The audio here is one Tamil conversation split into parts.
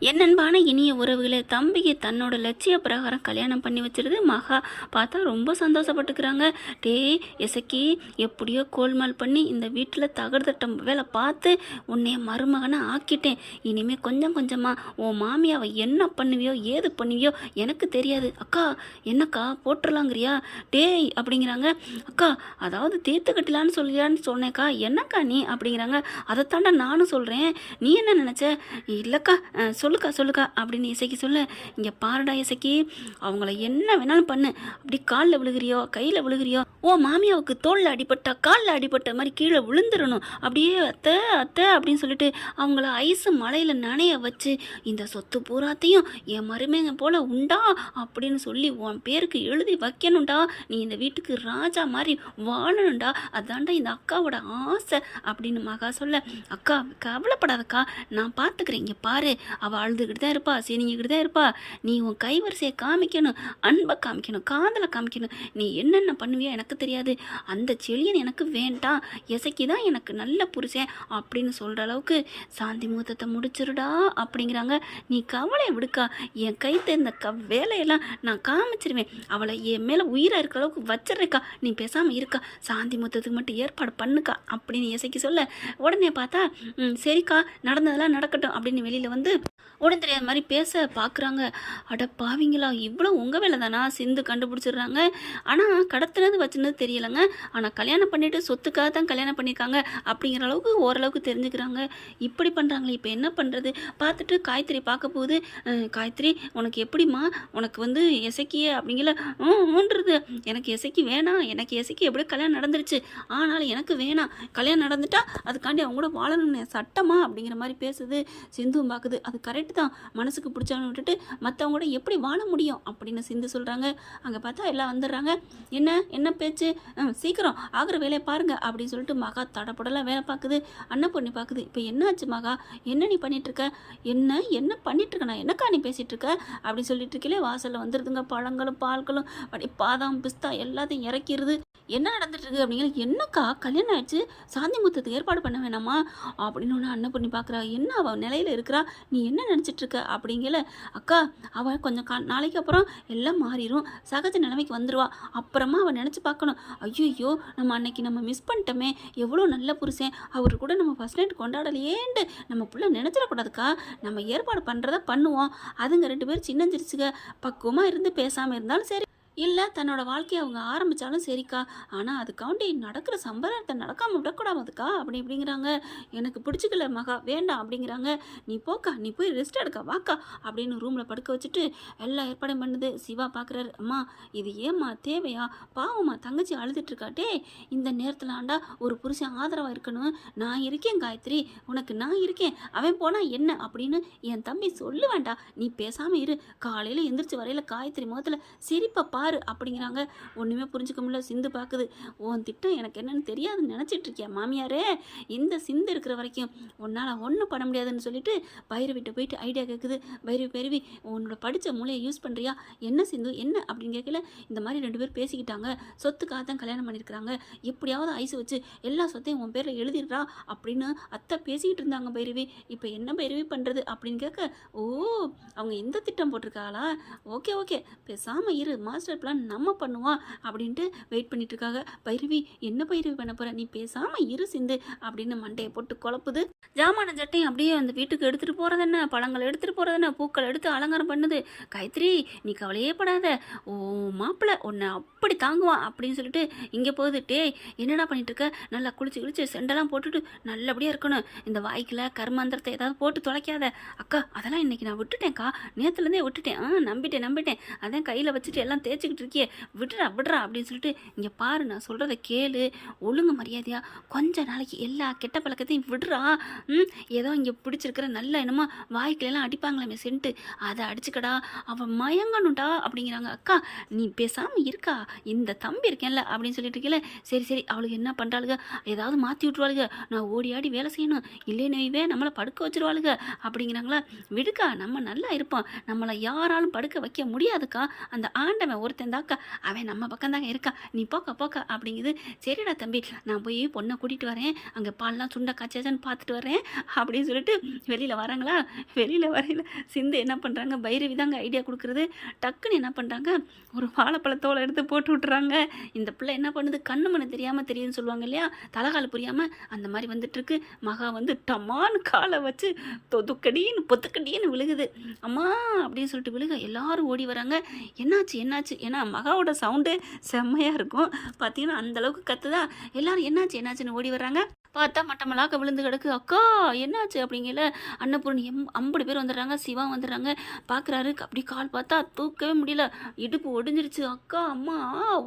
என்னன்பான இனிய உறவுகளே தம்பிக்கு தன்னோட லட்சிய பிரகாரம் கல்யாணம் பண்ணி வச்சிருது. மகா பார்த்தா ரொம்ப சந்தோஷப்பட்டுக்கிறாங்க. டேய் எசக்கி எப்படியோ கோல்மால் பண்ணி இந்த வீட்டில் தகர்தட்டம் வேலை பார்த்து உன்னைய மருமகனை ஆக்கிட்டேன். இனிமேல் கொஞ்சம் கொஞ்சமாக உன் மாமியாவை என்ன பண்ணுவியோ ஏது பண்ணுவியோ எனக்கு தெரியாது. அக்கா என்னக்கா போட்டுடலாங்கிறியா டேய் அப்படிங்கிறாங்க. அக்கா அதாவது தீர்த்து கட்டலான்னு சொல்லியான்னு சொன்னேக்கா. என்னக்கா நீ? அப்படிங்கிறாங்க. அதைத்தாண்டா நானும் சொல்கிறேன் நீ என்ன நினச்ச? இல்லைக்கா சொல்லுக்கா சொல்லுக்கா அப்படின்னு இசைக்கு சொல்ல இங்கே பாருடா இசைக்கு அவங்கள என்ன வேணாலும் பண்ணு. அப்படி காலில் விழுகிறியோ கையில் விழுகிறியோ ஓ மாமியாவுக்கு தோளில் அடிபட்டா காலில் அடிபட்ட மாதிரி கீழே விழுந்துடணும். அப்படியே அத்தை அத்தை அப்படின்னு சொல்லிட்டு அவங்கள ஐஸு மலையில் நனைய வச்சு இந்த சொத்து பூராத்தையும் என் மருமைங்க போல உண்டா? அப்படின்னு சொல்லி உன் பேருக்கு எழுதி வைக்கணும்டா. நீ இந்த வீட்டுக்கு ராஜா மாதிரி வாழணும்டா. அதான்டா இந்த அக்காவோட ஆசை அப்படின்னு மகா சொல்ல அக்கா கவலைப்படாதக்கா. நான் பார்த்துக்கிறேன் இங்கே பாரு. அவ வாழ்ந்துக்கிட்டு தான் இருப்பா சீனிங்கிட்டு தான் இருப்பா. நீ உன் கைவரிசையை காமிக்கணும் அன்பை காமிக்கணும் காதலை காமிக்கணும். நீ என்னென்ன பண்ணுவியோ எனக்கு தெரியாது. அந்த செழியன் எனக்கு வேண்டாம். இசைக்கு தான் எனக்கு நல்ல புருஷன் அப்படின்னு சொல்கிற அளவுக்கு சாந்தி முகூர்த்தத்தை முடிச்சிருடா அப்படிங்கிறாங்க. நீ கவலையை விடுக்கா. என் கை தேர்ந்த க வேலையெல்லாம் நான் காமிச்சிருவேன். அவளை என் மேலே உயிராக இருக்கிற அளவுக்கு வச்சிருக்கா. நீ பேசாமல் இருக்கா. சாந்தி முத்தத்துக்கு மட்டும் ஏற்பாடு பண்ணுக்கா அப்படின்னு இசைக்கு சொல்ல உடனே பார்த்தா சரிக்கா நடந்ததெல்லாம் நடக்கட்டும் அப்படின்னு வெளியில் வந்து உடனே தெரியாத மாதிரி பேச பார்க்குறாங்க. அட பாவிங்களா இவ்வளோ உங்கள் வேலை தானா சிந்து கண்டுபிடிச்சிடுறாங்க. ஆனால் கடத்துனது வச்சுனது தெரியலைங்க. ஆனால் கல்யாணம் பண்ணிவிட்டு சொத்துக்காக தான் கல்யாணம் பண்ணியிருக்காங்க அப்படிங்கிற அளவுக்கு ஓரளவுக்கு தெரிஞ்சுக்கிறாங்க. இப்படி பண்ணுறாங்களே இப்போ என்ன பண்ணுறது பார்த்துட்டு காயத்ரி பார்க்க போகுது. காயத்ரி உனக்கு எப்படிம்மா? உனக்கு வந்து இசைக்கிய அப்படிங்கிற ஊன்றது. எனக்கு இசைக்கு வேணாம். எனக்கு இசைக்கு எப்படியோ கல்யாணம் நடந்துருச்சு. ஆனாலும் எனக்கு வேணாம். கல்யாணம் நடந்துட்டா அதுக்காண்டி அவங்க கூட வாழணும்னு சட்டமா அப்படிங்கிற மாதிரி பேசுது. சிந்துவும் பார்க்குது. அது கரெக்டு தான். மனசுக்கு பிடிச்சவங்க விட்டுட்டு மற்றவங்க கூட எப்படி வாழ முடியும் அப்படின்னு சிந்து சொல்கிறாங்க அங்கே பார்த்தா எல்லாம் வந்துடுறாங்க. என்ன? என்ன பேச்சு? சீக்கிரம் ஆகிற வேலையை பாருங்கள் அப்படின்னு சொல்லிட்டு மகா தடப்படலாம் வேலை பார்க்குது. அண்ணன் பொண்ணு பார்க்குது. இப்போ என்னாச்சு மகா? என்ன நீ பண்ணிகிட்ருக்க இருக்க? என்ன? என்ன பண்ணிட்டு நான் என்னக்கா நீ பேசிகிட்ருக்க அப்படின்னு சொல்லிட்டு இருக்கீங்களே வாசலில் வந்துடுதுங்க பழங்களும் பால்களும். அப்படி பாதாம் பிஸ்தா எல்லாத்தையும் இறக்கிடுது என்ன நடந்துட்டுருக்கு அப்படிங்கிற என்னக்கா கல்யாணம் ஆயிடுச்சு? சாந்தி முத்தத்துக்கு ஏற்பாடு பண்ண வேணாமா? அப்படின்னு ஒன்று அண்ணன் பண்ணி பார்க்குறா என்ன அவள் நிலையில இருக்கிறா? நீ என்ன நினச்சிட்டு இருக்க அப்படிங்கல. அக்கா அவள் கொஞ்சம் கா நாளைக்கு அப்புறம் எல்லாம் மாறிடும் சகஜ நிலைமைக்கு வந்துடுவா அப்புறமா அவள் நினச்சி பார்க்கணும் ஐயோ நம்ம அன்னைக்கு நம்ம மிஸ் பண்ணிட்டோமே. எவ்வளோ நல்ல புருஷன். அவர் கூட நம்ம ஃபஸ்ட் நைட் கொண்டாடலையேண்டு நம்ம புள்ள நினச்சிடக்கூடாதுக்கா. நம்ம ஏற்பாடு பண்ணுறத பண்ணுவோம். அதுங்க ரெண்டு பேரும் சின்னஞ்சிரிச்சுங்க பக்குவமாக இருந்து பேசாமல் இருந்தாலும் சரி. இல்லை தன்னோட வாழ்க்கையை அவங்க ஆரம்பித்தாலும் சரிக்கா. ஆனால் அதுக்காண்டி நடக்கிற சம்பிரதாயத்தை நடக்காமல் விடக்கூடாதுக்கா அப்படி இப்படிங்கிறாங்க. எனக்கு பிடிச்சிக்கல மகா வேண்டாம் அப்படிங்கிறாங்க. நீ போக்கா நீ போய் ரெஸ்ட் எடுக்க வாக்கா அப்படின்னு ரூமில் படுக்க வச்சுட்டு எல்லா ஏற்பாடும் பண்ணுது. சிவா பார்க்குறாரு அம்மா இது ஏம்மா தேவையா? பாவம்மா தங்கச்சி அழுதுட்டுருக்காட்டே இந்த நேரத்தில் ஆண்டா ஒரு புருஷன் ஆதரவாக இருக்கணும். நான் இருக்கேன் காயத்ரி. உனக்கு நான் இருக்கேன். அவன் போனால் என்ன அப்படின்னு என் தம்பி சொல்ல நீ பேசாமல் இரு. காலையில் எந்திரிச்சு வரையில காயத்ரி முகத்தில் சிரிப்பப்பா பாரு அப்படிங்கிறாங்க. ஒன்றுமே புரிஞ்சுக்க முடியல. சிந்து பார்க்குது உன் திட்டம் எனக்கு என்னன்னு தெரியாதுன்னு நினச்சிட்டு இருக்கியா மாமியாரே? இந்த சிந்து இருக்கிற வரைக்கும் உன்னால் ஒன்றும் பண்ண முடியாதுன்னு சொல்லிட்டு பைரவிட்ட போயிட்டு ஐடியா கேட்குது பைரவி பைரவி உன்னோட படித்த மூலையை யூஸ் பண்ணுறியா என்ன சிந்து? என்ன? அப்படின்னு கேட்கல. இந்த மாதிரி ரெண்டு பேர் பேசிக்கிட்டாங்க. சொத்துக்காக தான் கல்யாணம் பண்ணியிருக்கிறாங்க. எப்படியாவது ஐஸ் வச்சு எல்லா சொத்தையும் உன் பேரில் எழுதிடுறா அப்படின்னு அத்தை பேசிக்கிட்டு இருந்தாங்க பைரவி. இப்போ என்ன பைரவி பண்ணுறது அப்படின்னு கேட்க ஓ அவங்க இந்த திட்டம் போட்டிருக்காளா? Okay okay. பேசாமல் இரு. மாஸ்டர் பிளான் நம்ம பண்ணுவோம் அப்படின்ட்டு வெயிட் பண்ணிட்டு இருக்காங்க பைரவி என்ன பைரவி பண்ண போற? நீ பேசாமல் இரு சிந்து அப்படின்னு மண்டையை போட்டு குழப்புது. ஜாமான சட்டையும் அப்படியே அந்த வீட்டுக்கு எடுத்துகிட்டு போகிறது என்ன? பழங்கள் எடுத்துகிட்டு போகிறது என்ன? பூக்கள் எடுத்து அலங்காரம் பண்ணுது. காயத்ரி நீ கவலையே படாத. ஓ மாப்பிள்ளை உன்னை அப்படி தாங்குவான் அப்படின்னு சொல்லிட்டு இங்கே போகுது. டேய் என்னடா பண்ணிட்டு இருக்க நல்லா குளிச்சு குளிச்சு செண்டெல்லாம் போட்டுட்டு நல்லபடியாக இருக்கணும். இந்த வாய்க்கில் கர்மாந்திரத்தை ஏதாவது போட்டு தொலைக்காத. அக்கா அதெல்லாம் இன்னைக்கு நான் விட்டுட்டேன்க்கா. நேற்றுலேருந்தே விட்டுட்டேன். ஆ நம்பிட்டேன் நம்பிட்டேன். அதான் கையில் வச்சுட்டு எல்லாம் தேய்ச்சி தேய்ச்சிக்கிட்டு இருக்கியே விடுறா விடுறா அப்படின்னு சொல்லிட்டு இங்கே பாரு நான் சொல்கிறத கேளு. ஒழுங்கு மரியாதையா கொஞ்ச நாளைக்கு எல்லா கெட்ட பழக்கத்தையும் விடுறா. ம் ஏதோ இங்கே பிடிச்சிருக்கிற நல்ல என்னமோ வாய்க்கிலலாம் அடிப்பாங்களாமே சென்ட்டு. அதை அடிச்சுக்கடா. அவன் மயங்கணும்டா அப்படிங்கிறாங்க. அக்கா நீ பேசாமல் இருக்கா? இந்த தம்பி இருக்கேன்ல அப்படின்னு சொல்லிட்டு இருக்கல. சரி சரி அவளுக்கு என்ன பண்ணுறாளுங்க ஏதாவது மாற்றி விட்ருவாளுங்க நான் ஓடி ஆடி வேலை செய்யணும். இல்லைன்னுவே நம்மளை படுக்க வச்சுருவாளுங்க அப்படிங்கிறாங்களா. விடுக்கா நம்ம நல்லா இருப்போம். நம்மளை யாராலும் படுக்க வைக்க முடியாதுக்கா. அந்த ஆண்டவன் ஒரு ஒருத்தன் தாக்கா அவன் நம்ம பக்கம் தாங்க இருக்கான் நீ போக்க போக்க அப்படிங்குது. சரிடா தம்பி நான் போய் பொண்ணை கூட்டிகிட்டு வரேன். அங்கே பால்லாம் சுண்டை காய்ச்சாச்சான்னு பார்த்துட்டு வரேன். அப்படின்னு சொல்லிட்டு வெளியில் வராங்களா? வெளியில் வரையில் சிந்து என்ன பண்ணுறாங்க பைரவி தாங்க ஐடியா கொடுக்குறது. டக்குன்னு என்ன பண்ணுறாங்க ஒரு வாழைப்பழத்தோலை எடுத்து போட்டு விட்டுறாங்க. இந்த பிள்ளை என்ன பண்ணுது? கண்ணு மண்ணு தெரியாமல் தெரியுதுன்னு சொல்லுவாங்க இல்லையா? தலைகால் புரியாமல் அந்த மாதிரி வந்துட்டுருக்கு. மகா வந்து டமான்னு காலை வச்சு தொதுக்கடின்னு பொத்துக்கடின்னு விழுகுது. அம்மா அப்படின்னு சொல்லிட்டு விழுக. எல்லாரும் ஓடி வராங்க. என்னாச்சு என்னாச்சு? ஏன்னா மகாவோட சவுண்டு செம்மையாக இருக்கும். பார்த்தீங்கன்னா அந்தளவுக்கு கற்றுதான் எல்லோரும் என்னாச்சு என்னாச்சுன்னு ஓடி வர்றாங்க. பார்த்தா மட்டமலாக்க விழுந்து கிடக்கு. அக்கா என்னாச்சு? அப்படிங்கல அன்னபூர்ணி எம் ஐம்பது பேர் வந்துடுறாங்க சிவா வந்துடுறாங்க. பார்க்குறாரு அப்படி கால் பார்த்தா தூக்கவே முடியல. இடுப்பு ஒடிஞ்சிருச்சு. அக்கா அம்மா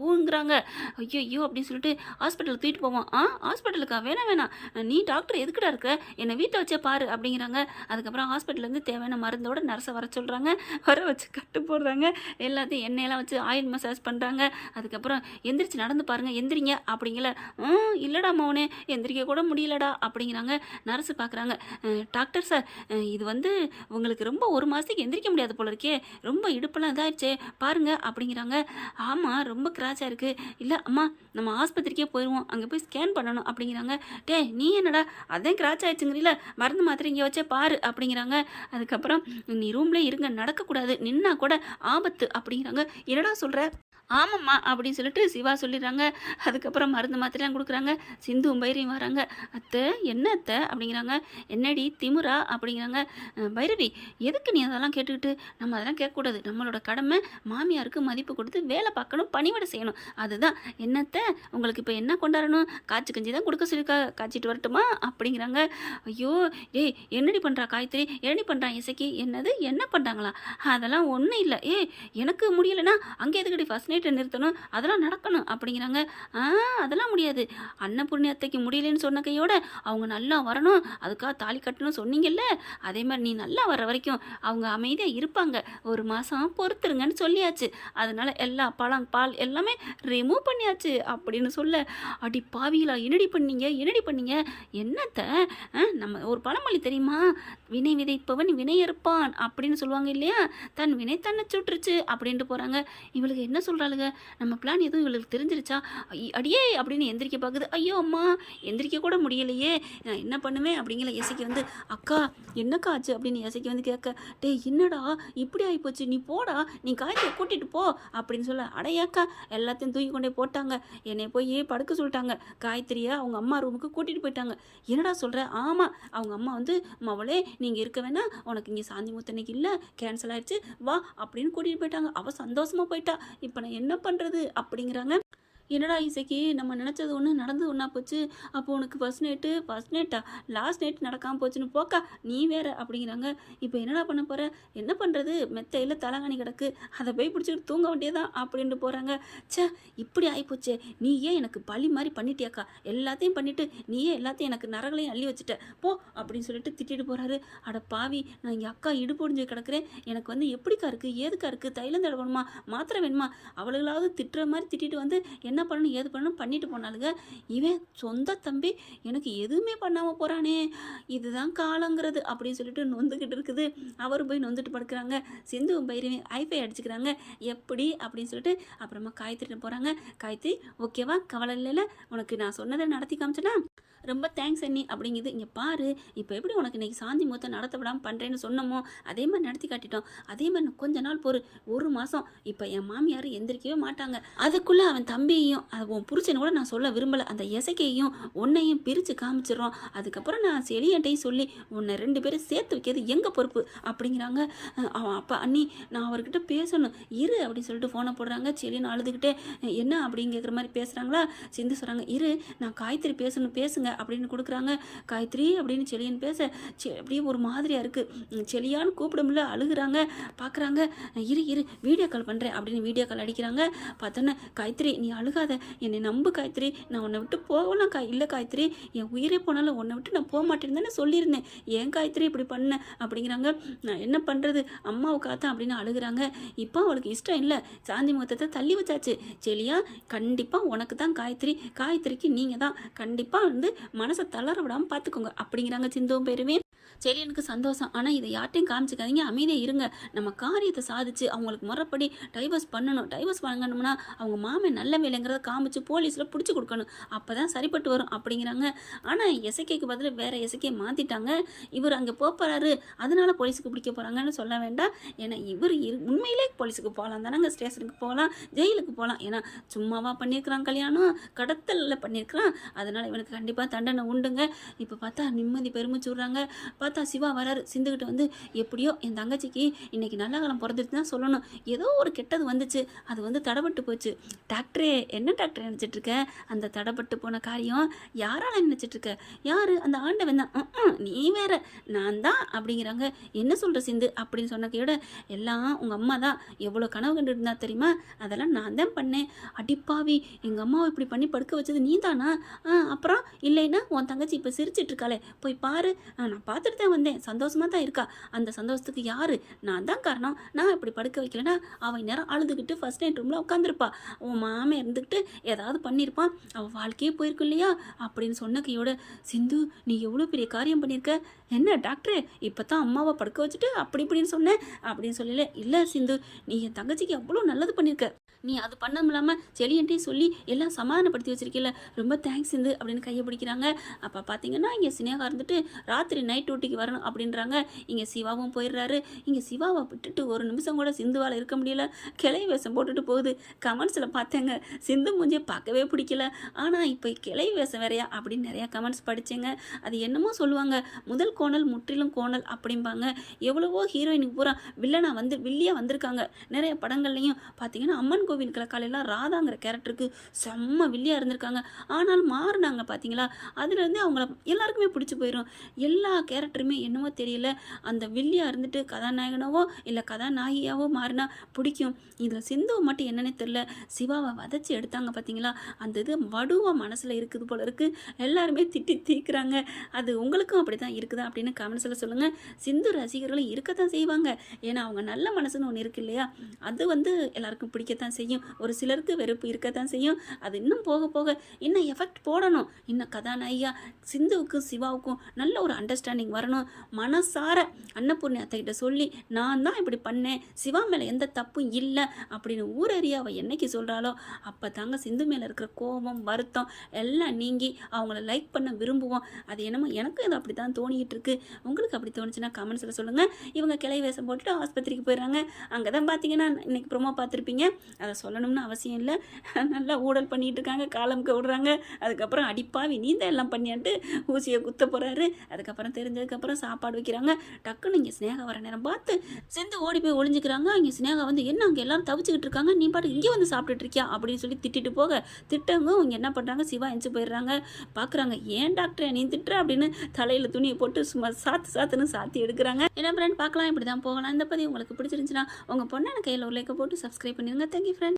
ஊங்குறாங்க. ஐயோ ஐயோ அப்படின்னு சொல்லிட்டு ஹாஸ்பிட்டலுக்கு தூக்கிட்டு போவோம் ஆ ஹாஸ்பிட்டலுக்கா? வேணாம் வேணாம். நீ டாக்டர் எதுக்குடா இருக்க? என்னை வீட்டை வச்சே பாரு அப்படிங்கிறாங்க. அதுக்கப்புறம் ஹாஸ்பிட்டல்லேருந்து தேவையான மருந்தோட நர்ஸை வர சொல்கிறாங்க வர வச்சு கட்டு போடுறாங்க. எல்லாத்தையும் எண்ணெயெல்லாம் வச்சு ஆயில் மசாஜ் பண்ணுறாங்க அதுக்கப்புறம் எந்திரிச்சு நடந்து பாருங்கள் எந்திரிங்க. அப்படிங்கல ம் இல்லைடா மௌனே எந்திரிக்க கூட முடியலடா அப்படிங்கிறாங்க. நர்ஸு பார்க்குறாங்க. டாக்டர் சார் இது வந்து உங்களுக்கு ரொம்ப ஒரு மாதத்துக்கு எந்திரிக்க முடியாது போல இருக்கே. ரொம்ப இடுப்பெல்லாம் இதாகிடுச்சே பாருங்க அப்படிங்கிறாங்க. ஆமாம் ரொம்ப கிராச்சாக இருக்குது இல்லை அம்மா நம்ம ஆஸ்பத்திரிக்கே போயிடுவோம் அங்கே போய் ஸ்கேன் பண்ணணும் அப்படிங்கிறாங்க. டே நீ என்னடா? அதான் கிராச் ஆயிடுச்சுங்கிறீல மருந்து மாத்திரை இங்கே வச்சே பாரு அப்படிங்கிறாங்க. அதுக்கப்புறம் நீ ரூம்லேயே இருங்க. நடக்கக்கூடாது. நின்னா கூட ஆபத்து அப்படிங்கிறாங்க. என்னடா சொல்கிற ஆமாம்மா அப்படின்னு சொல்லிட்டு சிவா சொல்லிடுறாங்க. அதுக்கப்புறம் மருந்து மாத்திரைலாம் கொடுக்குறாங்க. சிந்துவும் பைரவியும் வராங்க. அத்தை என்ன அத்தை? அப்படிங்கிறாங்க. என்னடி திமுறா? அப்படிங்கிறாங்க. பைரவி எதுக்கு நீ அதெல்லாம் கேட்டுக்கிட்டு? நம்ம அதெல்லாம் கேட்கக்கூடாது. நம்மளோட கடமை மாமியாருக்கு மதிப்பு கொடுத்து வேலை பார்க்கணும் பணிவிட செய்யணும். அதுதான். என்னத்தை உங்களுக்கு இப்போ என்ன கொண்டாடணும்? காய்ச்சி கஞ்சி தான் கொடுக்க சொல்லியிருக்கா காய்ச்சிட்டு வரட்டுமா? அப்படிங்கிறாங்க. ஐயோ ஏய் என்னடி பண்ணுறா காயத்ரி? என்னடி பண்ணுறான் இசைக்கு? என்னது? என்ன பண்ணுறாங்களா அதெல்லாம் ஒன்றும் இல்லை. ஏய் எனக்கு முடியலைன்னா அங்கே எதுக்கடி ஃபஸ்ட் நைட்டை நிறுத்தணும். அதெல்லாம் நடக்கணும். அப்படிங்கிறாங்க. ஆ அதெல்லாம் முடியாது. அன்னபூர்ணி அத்தைக்கு முடியலன்னு சொன்ன கையோட அவங்க நல்லா வரணும். அதுக்காக தாலி கட்டணும் சொன்னீங்கல்ல? அதே மாதிரி நீ நல்லா வர வரைக்கும் அவங்க அமைதியாக இருப்பாங்க. ஒரு மாதம் பொறுத்துருங்கன்னு சொல்லியாச்சு. அதனால எல்லா பழம் பால் எல்லாமே ரிமூவ் பண்ணியாச்சு அப்படின்னு சொல்ல அடி பாவிகளா என்னடி பண்ணீங்க? என்னடி பண்ணீங்க? என்னத்த? ஆ, நம்ம ஒரு பழமொழி தெரியுமா? வினை விதைப்பவன் வினை இருப்பான் அப்படின்னு சொல்லுவாங்க இல்லையா? தன் வினை தன்னை சுட்டுருச்சு அப்படின்ட்டு போகிறாங்க இவளுக்கு என்ன சொல்கிறாங்க சொல்கிறாளுங்க நம்ம பிளான் எதுவும் இவளுக்கு தெரிஞ்சிருச்சா? அடியே! அப்படின்னு எந்திரிக்க பார்க்குது ஐயோ அம்மா! எந்திரிக்க கூட முடியலையே. நான் என்ன பண்ணுவேன்? அப்படிங்கிற இசைக்கு வந்து அக்கா என்னக்கா ஆச்சு? அப்படின்னு இசைக்கு வந்து கேட்க டேய் என்னடா? இப்படி ஆகிப்போச்சு நீ போடா. நீ காய்ச்சல் கூட்டிட்டு போ. அப்படின்னு சொல்ல அடையாக்கா எல்லாத்தையும் தூக்கி கொண்டே போட்டாங்க. என்னை போய் படுக்க சொல்லிட்டாங்க. காயத்ரியை அவங்க அம்மா ரூமுக்கு கூட்டிகிட்டு போயிட்டாங்க. என்னடா சொல்கிற ஆமாம் அவங்க அம்மா வந்து மவளே நீங்கள் இருக்க வேணா. உனக்கு இங்கே சாந்தி முத்தனைக்கு இல்லை. கேன்சல் ஆயிடுச்சு. வா. அப்படின்னு கூட்டிகிட்டு போயிட்டாங்க. அவள் சந்தோஷமாக போயிட்டா. இப்போ நான் என்ன பண்ணுறது அப்படிங்கிறாங்க. என்னடா இசைக்கு நம்ம நினச்சது ஒன்று நடந்து ஒன்றா போச்சு. அப்போ உனக்கு ஃபஸ்ட் நைட்டு ஃபஸ்ட் நைட்டா லாஸ்ட் நைட் நடக்காமல் போச்சுன்னு போக்கா? நீ வேற அப்படிங்கிறாங்க. இப்போ என்னடா பண்ண போகிற என்ன பண்ணுறது மெத்தையில் தலகாணி கிடக்கு. அதை போய் பிடிச்சிக்கிட்டு தூங்க வேண்டியதான் அப்படின்ட்டு போகிறாங்க ச்சே இப்படி ஆகிப்போச்சே நீ ஏன் எனக்கு பழி மாதிரி பண்ணிட்டியாக்கா? எல்லாத்தையும் பண்ணிட்டு நீயே எல்லாத்தையும் எனக்கு நரகளையும் அள்ளி வச்சுட்ட. போ அப்படின்னு சொல்லிட்டு திட்டிட்டு போகிறாரு அட பாவி நான் இங்கே அக்கா இடுபொடிஞ்சு கிடக்குறேன். எனக்கு வந்து எப்படிக்கா இருக்குது ஏதுக்கா இருக்குது தைலம் தடவணுமா? மாத்திரை வேணுமா? அவளுகளாவது திட்டுற மாதிரி திட்டிட்டு வந்து என்ன என்ன பண்ணணும் ஏது பண்ணணும் பண்ணிட்டு போனாலுங்க இவன் சொந்த தம்பி எனக்கு எதுவுமே பண்ணாமல் போகிறானே இதுதான் காலங்கிறது அப்படின்னு சொல்லிட்டு நொந்துக்கிட்டு இருக்குது. அவர் போய் நொந்துட்டு படுக்கிறாங்க. சிந்து பயிரவி ஐஃபை அடிச்சுக்கிறாங்க. எப்படி அப்படின்னு சொல்லிட்டு அப்புறமா காயத்ரிட்டு போகிறாங்க காயத்ரி ஓகேவா? கவலை இல்லைல்ல. உனக்கு நான் சொன்னதை நடத்தி காமிச்சேனா? ரொம்ப தேங்க்ஸ் அண்ணி அப்படிங்குது. இங்கே பாரு இப்போ எப்படி உனக்கு இன்றைக்கி சாந்தி முகத்தை நடத்த விடாமல் பண்ணுறேன்னு சொன்னோமோ அதே மாதிரி நடத்தி காட்டிட்டோம். அதே மாதிரி இன்னும் கொஞ்ச நாள் பொறு ஒரு மாதம் இப்போ என் மாமியார் எந்திரிக்கவே மாட்டாங்க. அதுக்குள்ளே அவன் தம்பியையும் அது உன் புருஷனை கூட நான் சொல்ல விரும்பலை. அந்த இசைக்கையும் உன்னையும் பிரித்து காமிச்சிடுறோம். அதுக்கப்புறம் நான் செலியன்ட்டையும் சொல்லி உன்னை ரெண்டு பேரும் சேர்த்து வைக்கிறது எங்கள் பொறுப்பு? அப்படிங்கிறாங்க. அவன் அப்பா அண்ணி நான் அவர்கிட்ட பேசணும். இரு அப்படின்னு சொல்லிட்டு ஃபோனை போடுறாங்க. செலின்னு அழுதுகிட்டே என்ன? அப்படிங்கிற மாதிரி பேசுகிறாங்களா சிந்து சொல்கிறாங்க இரு நான் காய்த்திரி பேசணும் பேசுங்க. அப்படின்னு கொடுக்குறாங்க. காயத்ரி அப்படின்னு செலியன் பேச செ அப்படியே ஒரு மாதிரியாக இருக்குது செலியான்னு கூப்பிட முடியல அழுகுறாங்க. பார்க்குறாங்க இரு இரு வீடியோ கால் பண்ணுறேன் அப்படின்னு வீடியோ கால் அடிக்கிறாங்க. பார்த்தோன்னே காயத்ரி நீ அழுகாத. என்னை நம்பு காயத்ரி. நான் உன்னை விட்டு போகலாம் கா இல்லை காயத்ரி. என் உயிரே போனாலும் உன்னை விட்டு நான் போக மாட்டேன்னு தானே சொல்லியிருந்தேன். ஏன் காயத்ரி இப்படி பண்ண? அப்படிங்கிறாங்க. நான் என்ன பண்ணுறது அம்மாவை காத்தான் அப்படின்னு அழுகுறாங்க. இப்போ அவளுக்கு இஷ்டம் இல்லை. சாந்தி முகத்தை தள்ளி வச்சாச்சு. செலியா கண்டிப்பாக உனக்கு தான் காயத்ரி. காயத்ரிக்கு நீங்கள் தான் கண்டிப்பாக வந்து மனசை தளர விடாமல் பார்த்துக்கோங்க அப்படிங்கிறாங்க சிந்துவும் பேருமே செலியனுக்கு சந்தோஷம். ஆனால் இதை யார்ட்டையும் காமிச்சிக்காதீங்க. அமைதியாக இருங்க. நம்ம காரியத்தை சாதிச்சு அவங்களுக்கு முறைப்படி டைவர்ஸ் பண்ணணும். டைவர்ஸ் வாங்கணும்னா அவங்க மாமன் நல்ல வேலைங்கிறத காமிச்சு போலீஸில் பிடிச்சி கொடுக்கணும். அப்போ தான் சரிப்பட்டு வரும் அப்படிங்கிறாங்க. ஆனால் இசைக்கைக்கு பதில் வேறு இசைக்கையை மாற்றிட்டாங்க இவர் அங்கே போகிறாரு அதனால போலீஸுக்கு பிடிக்க போகிறாங்கன்னு சொல்ல வேண்டாம். ஏன்னா இவர் இரு உண்மையிலே போலீஸுக்கு போகலாம் தானங்க. ஸ்டேஷனுக்கு போகலாம். ஜெயிலுக்கு போகலாம். ஏன்னா சும்மாவா பண்ணியிருக்கிறான் கல்யாணம். கடத்தலில் பண்ணியிருக்கிறான் அதனால் இவனுக்கு கண்டிப்பாக தண்டனை உண்டுங்க. இப்போ பார்த்தா நிம்மதி பெருமிச்சு விட்றாங்க பார்த்தா சிவா வராரு. சிந்துக்கிட்ட வந்து எப்படியோ என் தங்கச்சிக்கு இன்றைக்கி நல்ல காலம் பிறந்துட்டு தான் சொல்லணும். ஏதோ ஒரு கெட்டது வந்துச்சு. அது வந்து தடப்பட்டு போச்சு. டாக்டரே என்ன டாக்டர் நினச்சிட்ருக்க அந்த தடைப்பட்டு போன காரியம் யாரால நினச்சிட்ருக்க யார்? அந்த ஆண்டவன் தான். நீ வேற. நான் தான். அப்படிங்கிறாங்க. என்ன சொல்கிற சிந்து? அப்படின்னு சொன்னக்கையோட எல்லாம் உங்கள் அம்மா தான். எவ்வளோ கனவு கண்டு இருந்தா தெரியுமா? அதெல்லாம் நான் தான் பண்ணேன். அடிப்பாவி எங்கள் அம்மாவை இப்படி பண்ணி படுக்க வச்சது நீ தானா? அப்புறம் இல்லைன்னா உன் தங்கச்சி இப்போ சிரிச்சிட்டு இருக்காளே. போய் பாரு. நான் பார்த்துட்டு தான் வந்தேன். சந்தோஷமாக தான் இருக்கா? அந்த சந்தோஷத்துக்கு யார்? நான் தான் காரணம். நான் இப்படி படுக்க வைக்கலன்னா அவன் நேரம் அழுதுகிட்டு ஃபர்ஸ்ட் நைட் ரூமில் உட்காந்துருப்பா உன் மாமன் இருந்துக்கிட்டு ஏதாவது பண்ணியிருப்பான் அவள் வாழ்க்கையே போயிருக்கும் இல்லையா? அப்படின்னு சொன்ன கையோட சிந்து நீ எவ்வளோ பெரிய காரியம் பண்ணியிருக்க என்ன டாக்டர்? இப்போ தான் அம்மாவை படுக்க வச்சுட்டு அப்படி இப்படின்னு சொன்னேன் அப்படின்னு சொல்லல. இல்லை சிந்து நீ என் தங்கச்சிக்கு அவ்வளோ நல்லது பண்ணியிருக்க நீ அது பண்ணதும் இல்லாமல் செலியன்ட்டே சொல்லி எல்லாம் சமாதானப்படுத்தி வச்சிருக்கல ரொம்ப தேங்க்ஸ் சிந்து அப்படின்னு கையை பிடிக்கிறாங்க. அப்போ பார்த்தீங்கன்னா இங்கே சினேகா இருந்துட்டு ராத்திரி நைட் வீட்டுக்கு வரணும் அப்படின்றாங்க. இங்கே சிவாவும் போயிடுறாரு. இங்கே சிவாவை விட்டுட்டு ஒரு நிமிஷம் கூட சிந்துவால் இருக்க முடியல. கிளை வேஷம் போட்டுட்டு போகுது. கமெண்ட்ஸில் பார்த்தேங்க. சிந்து மூஞ்சியை பார்க்கவே பிடிக்கல. ஆனால் இப்போ கிளை வேஷம் வேறையா அப்படின்னு நிறையா கமெண்ட்ஸ் படித்தேங்க அது என்னமோ சொல்லுவாங்க. முதல் கோணல் முற்றிலும் கோணல் அப்படிம்பாங்க. எவ்வளவோ ஹீரோயினுக்கு பூரா வில்லனா வந்து வில்லியாக வந்திருக்காங்க. நிறைய படங்கள்லையும் பார்த்தீங்கன்னா அம்மன் கோவில் கிழக்காலையெல்லாம் ராதாங்கிற கேரக்டருக்கு செம்ம வில்லியாக இருந்திருக்காங்க. ஆனால் மாறினாங்க பார்த்தீங்களா? அதுலேருந்து அவங்கள எல்லாருக்குமே பிடிச்சி போயிடும் எல்லா கேரக்டருமே என்னவோ தெரியல. அந்த வில்லியாக இருந்துட்டு கதாநாயகனாவோ இல்லை கதாநாயகியாவோ மாறினா பிடிக்கும். இதில் சிந்துவை மட்டும் என்னன்னே தெரில சிவாவை வதச்சி எடுத்தாங்க பார்த்தீங்களா அந்த இது வடுவாக மனசில் இருக்குது போல இருக்குது எல்லாருமே திட்டி தீக்குறாங்க அது உங்களுக்கும் அப்படி தான் இருக்குதா அப்படின்னு கமெண்ட்ஸில் சொல்லுங்கள் சிந்து ரசிகர்களும் இருக்கத்தான் செய்வாங்க. ஏன்னா அவங்க நல்ல மனசுன்னு ஒன்று இருக்கு இல்லையா? அது வந்து எல்லாருக்கும் பிடிக்கத்தான் செய்யும். ஒரு சிலருக்கு வெறுப்பு இருக்கத்தான் செய்யும். அது இன்னும் போக போக இன்னும் எஃபெக்ட் போடணும்? இன்னும் கதாநாயகியா சிந்துவுக்கும் சிவாவுக்கும் நல்ல ஒரு அண்டர்ஸ்டாண்டிங் வரணும் மனசார அன்னபூர்ணி அத்தைகிட்ட சொல்லி நான் தான் இப்படி பண்ணேன். சிவா மேலே எந்த தப்பும் இல்லை. அப்படின்னு ஊரறிய அவள் என்னைக்கு சொல்கிறாளோ அப்போ தாங்க சிந்து மேலே இருக்கிற கோபம் வருத்தம் எல்லாம் நீங்கி அவங்கள லைக் பண்ண விரும்புவோம். அது என்னமோ எனக்கும் இது அப்படி தான் தோணிக்கிட்டு இருக்கு. உங்களுக்கு அப்படி தோணுச்சுன்னா கமெண்ட்ஸில் சொல்லுங்கள் இவங்க கிளை வேஷம் போட்டுட்டு ஆஸ்பத்திரிக்கு போயிடுறாங்க. அங்கே தான் பார்த்தீங்கன்னா இன்னைக்கு ப்ரொமோ பார்த்துருப்பீங்க. அதை சொல்லணும்னு அவசியம் இல்லை. நல்லா ஊழல் பண்ணிட்டு இருக்காங்க. காலமுக்கு விடுறாங்க அதுக்கப்புறம் அடிப்பாவி நீந்த எல்லாம் பண்ணியான்ட்டு ஊசியை குத்த போகிறாரு அதுக்கப்புறம் அதுக்கப்புறம் சாப்பாடு வைக்கிறாங்க. டக்குன்னு இங்கே ஸ்னேகா வர நேரம் பார்த்து செந்து ஓடி போய் ஒளிஞ்சிக்கிறாங்க. இங்கே ஸ்னேகா வந்து என்ன அங்கே எல்லாரும் தவிச்சுக்கிட்டு இருக்காங்க? நீ பாட்டு இங்கே வந்து சாப்பிட்டுட்டு இருக்கியா? அப்படின்னு சொல்லி திட்டிட்டு போக திட்டவங்க அவங்க என்ன பண்ணுறாங்க சிவா எஞ்சி போயிடுறாங்க. பார்க்குறாங்க ஏன் டாக்டர் நீ திட்டுற? அப்படின்னு தலையில் துணியை போட்டு சும்மா சாத்து சாத்துன்னு சாத்தி எடுக்கிறாங்க. என்ன ஃப்ரெண்ட் பார்க்கலாம். இப்படி தான் போகலாம். இந்த பதிவு உங்களுக்கு பிடிச்சிருந்துச்சுன்னா உங்கள் பொண்ணான கையில் ஒரு லைக்கை போட்டு சப்ஸ்கிரைப் பண்ணிடுங்க. Thank you friend